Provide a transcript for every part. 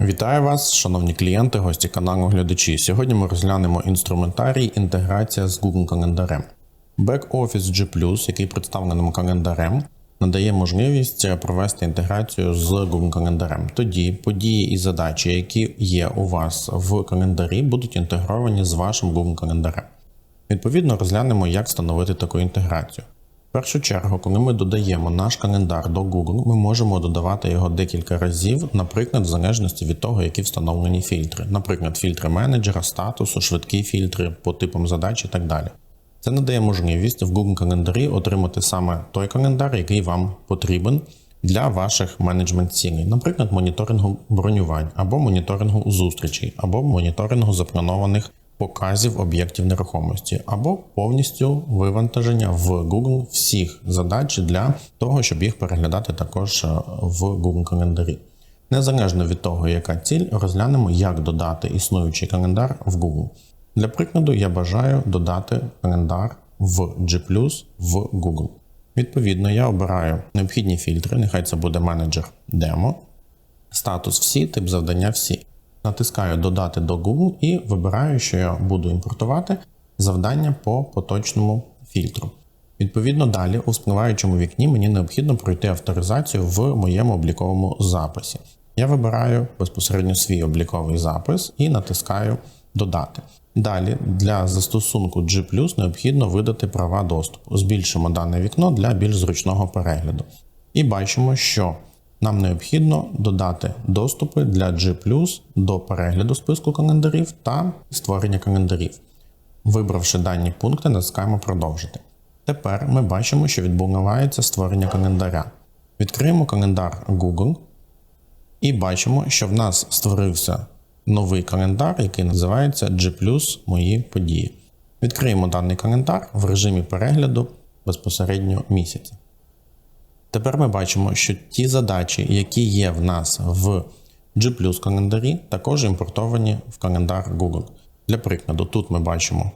Вітаю вас, шановні клієнти, гості каналу глядачі. Сьогодні ми розглянемо інструментарій інтеграція з Google календарем. Back-Office G+, який представленим календарем, надає можливість провести інтеграцію з Google календарем. Тоді події і задачі, які є у вас в календарі, будуть інтегровані з вашим Google календарем. Відповідно, розглянемо, як встановити таку інтеграцію. В першу чергу, коли ми додаємо наш календар до Google, ми можемо додавати його декілька разів, наприклад, в залежності від того, які встановлені фільтри, наприклад, фільтри менеджера, статусу, швидкі фільтри по типам задач і так далі. Це надає можливість в Google календарі отримати саме той календар, який вам потрібен для ваших менеджмент цілей, наприклад, моніторингу бронювань, або моніторингу зустрічей, або моніторингу запланованих показів об'єктів нерухомості, або повністю вивантаження в Google всіх задач для того, щоб їх переглядати також е, в Google календарі. Незалежно від того, яка ціль, розглянемо, як додати існуючий календар в Google. Для прикладу, я бажаю додати календар в G в Google. Відповідно, я обираю необхідні фільтри, нехай це буде менеджер демо, статус всі, тип завдання всі. Натискаю Додати до Google і вибираю, що я буду імпортувати завдання по поточному фільтру. Відповідно, далі у спливаючому вікні мені необхідно пройти авторизацію в моєму обліковому записі. Я вибираю безпосередньо свій обліковий запис і натискаю Додати. Далі для застосунку G необхідно видати права доступу. Збільшимо дане вікно для більш зручного перегляду. І бачимо, що нам необхідно додати доступи для G до перегляду списку календарів та створення календарів. Вибравши дані пункти, натискаємо Продовжити. Тепер ми бачимо, що відбувається створення календаря. Відкриємо календар Google і бачимо, що в нас створився новий календар, який називається G Мої події. Відкриємо даний календар в режимі перегляду безпосередньо місяця. Тепер ми бачимо, що ті задачі, які є в нас в G календарі, також імпортовані в календар Google. Для прикладу, тут ми бачимо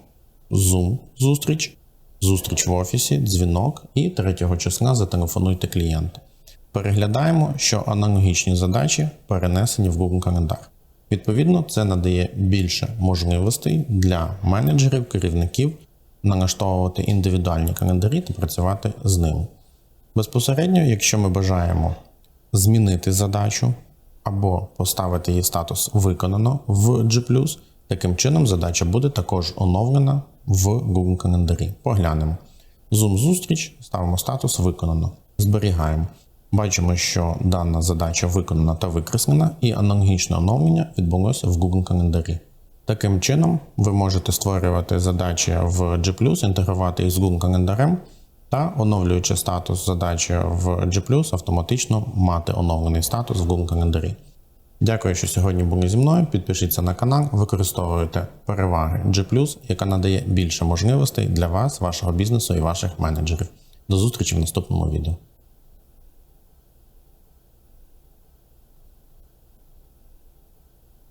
Zoom зустріч, зустріч в офісі, дзвінок і 3 числа зателефонуйте клієнта. Переглядаємо, що аналогічні задачі перенесені в Google календар. Відповідно, це надає більше можливостей для менеджерів, керівників налаштовувати індивідуальні календарі та працювати з ними. Безпосередньо, якщо ми бажаємо змінити задачу або поставити її статус виконано в G, таким чином задача буде також оновлена в Google календарі. Поглянемо. Zoom зустріч, ставимо статус виконано. Зберігаємо. Бачимо, що дана задача виконана та викреслена, і аналогічне оновлення відбулося в Google календарі. Таким чином, ви можете створювати задачі в G, інтегрувати їх з Google календарем та, оновлюючи статус задачі в G, автоматично мати оновлений статус в Google календарі. Дякую, що сьогодні були зі мною. Підпишіться на канал, використовуйте переваги G, яка надає більше можливостей для вас, вашого бізнесу і ваших менеджерів. До зустрічі в наступному відео.